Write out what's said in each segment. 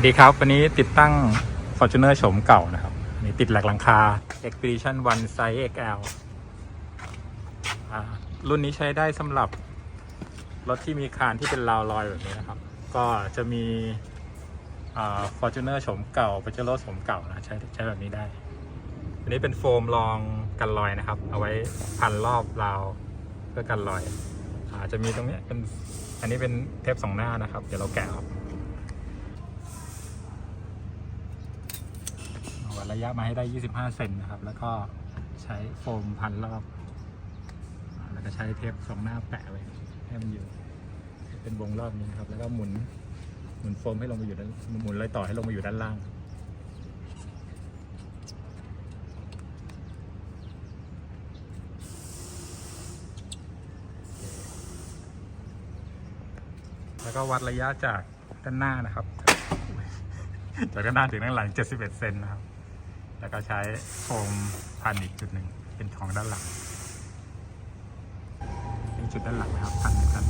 วัสดีครับ วันนี้ติดตั้ง Fortuner โฉมเก่านะครับนี่ติดแหลกหลังคา Expedition 1 Size XL อ่ารุ่นนี้ใช้ได้สำหรับรถที่มีคานที่เป็นราวลอยแบบนี้นะครับ ก็จะมีอ่า Fortuner โฉมเก่า Pajero โฉมเก่านะใช้ใช้แบบนี้ได้ อันนี้เป็นโฟมรองกันรอยนะครับ เอาไว้พันรอบราวเพื่อกันรอยอาจะมีตรงนี้เป็นอันนี้เป็นเทปสองหน้านะครับ เดี๋ยวเราแกะออก วัด ระยะมาให้ได้ 25 เซนนะครับ แล้วก็ใช้โฟมพันรอบ แล้วก็ใช้เทปสองหน้าแปะไว้ให้มันอยู่ เป็นวงรอบนี้ครับ แล้วก็หมุนหมุนโฟมให้ลงไปอยู่ด้านหมุนรอยต่อให้ลงมาอยู่ด้านล่างแล้วก็วัดระยะจากด้านหน้านะครับ จากด้านหน้าถึงด้านหลัง 71 เซนนะครับ แล้วก็ใช้โฟมพันอีกจุดหนึ่งเป็นของด้านหลังเป็นจุดด้านหลังนะครับพันกัน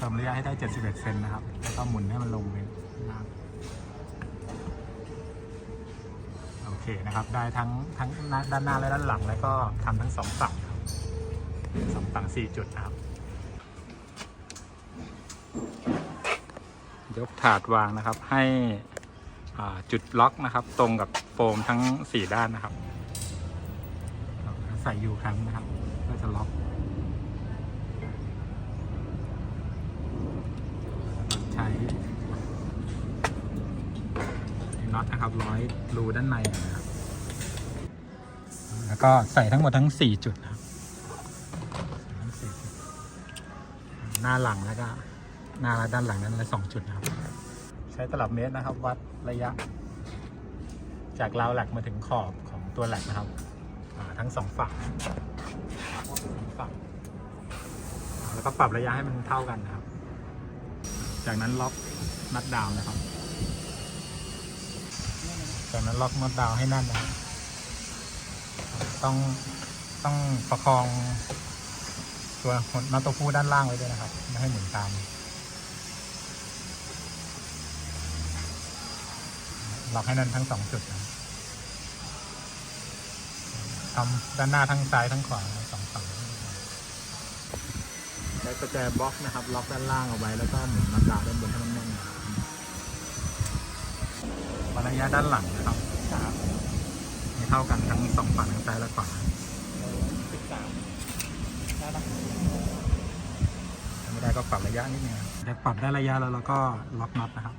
ทำระยะให้ได้ 71 เซนนะครับ แล้วก็หมุนให้มันลงไปข้างล่างโอเคนะครับ ได้ทั้งทั้งด้านหน้าและด้านหลัง แล้วก็ทำทั้งสองฝั่งครับสองฝั่ง4จุดนะครับ ยกถาดวางนะครับให้ จุดล็อกนะครับ ตรงกับโฟมทั้ง 4 ด้านนะครับ ใส่อยู่ครั้งนะครับเพื่อจะล็อกใช้น็อตนะครับร้อยรูด้านในนะครับ แล้วก็ใส่ทั้งหมดทั้ง 4 จุดนะครับหน้าหลังแล้วก็หน้าและด้านหลังนั้นละสองจุดนะครับ ใช้ตลับเมตรนะครับ วัดระยะ จากราวหลักมาถึงขอบของตัวหลักนะครับทั้งสองฝั่งฝั่งแล้วก็ปรับระยะให้มันเท่ากันนะครับ จากนั้นล็อกนัดดาวนะครับ จากนั้นล็อกนัดดาวให้แน่นนะครับต้องต้องประคองตัวน็อตตัวผู้ด้านล่างไว้ด้วยนะครับ ไม่ให้หมุนตาม ล็อกให้นั่นทั้งสองจุดนะทำด้านหน้าทั้งซ้ายทั้งขวาสองฝั่งใช้กุญแจบล็อกนะครับ ล็อกด้านล่างเอาไว้แล้วก็หมุนน็อตดาวน์ด้านบนให้มันแน่นวัดระยะด้านหลังนะครับให้เท่ากันทั้งสองฝั่งทั้งซ้ายและขวาสิบสามไม่ได้ก็ปรับระยะนิดนึงครับแต่ปรับได้ระยะแล้วเราก็ล็อกน็อตนะครับ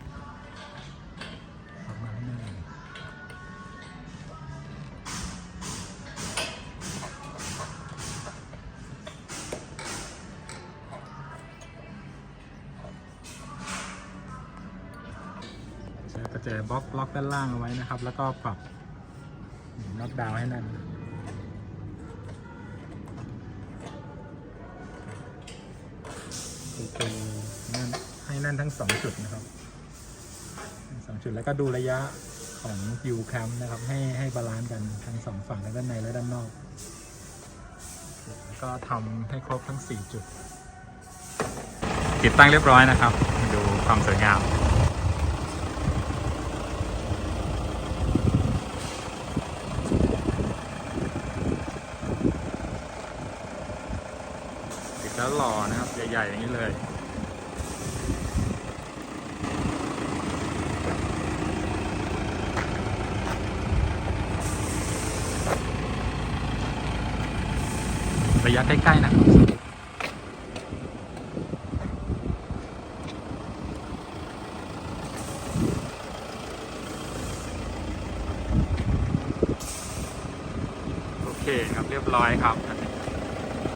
กระแจบล็อกล็อกด้านล่างเอาไว้นะครับ แล้วก็ปรับน็อตดาวน์ให้แนั่นคือนั่นให้แนั่นทั้งสองจุดนะครับสองจุดแล้วก็ดูระยะของยูแคมนะครับ ให้ให้บาลานซ์กันทั้งสองฝั่งทั้งด้านในและด้านนอก แล้วก็ทำให้ครบทั้ง 4 จุด ติดตั้งเรียบร้อยนะครับ ดูความสวยงาม แล้วหล่อนะครับ ใหญ่ๆอย่างนี้เลย ระยะใกล้ ๆ นะครับโอเคครับเรียบร้อยครับ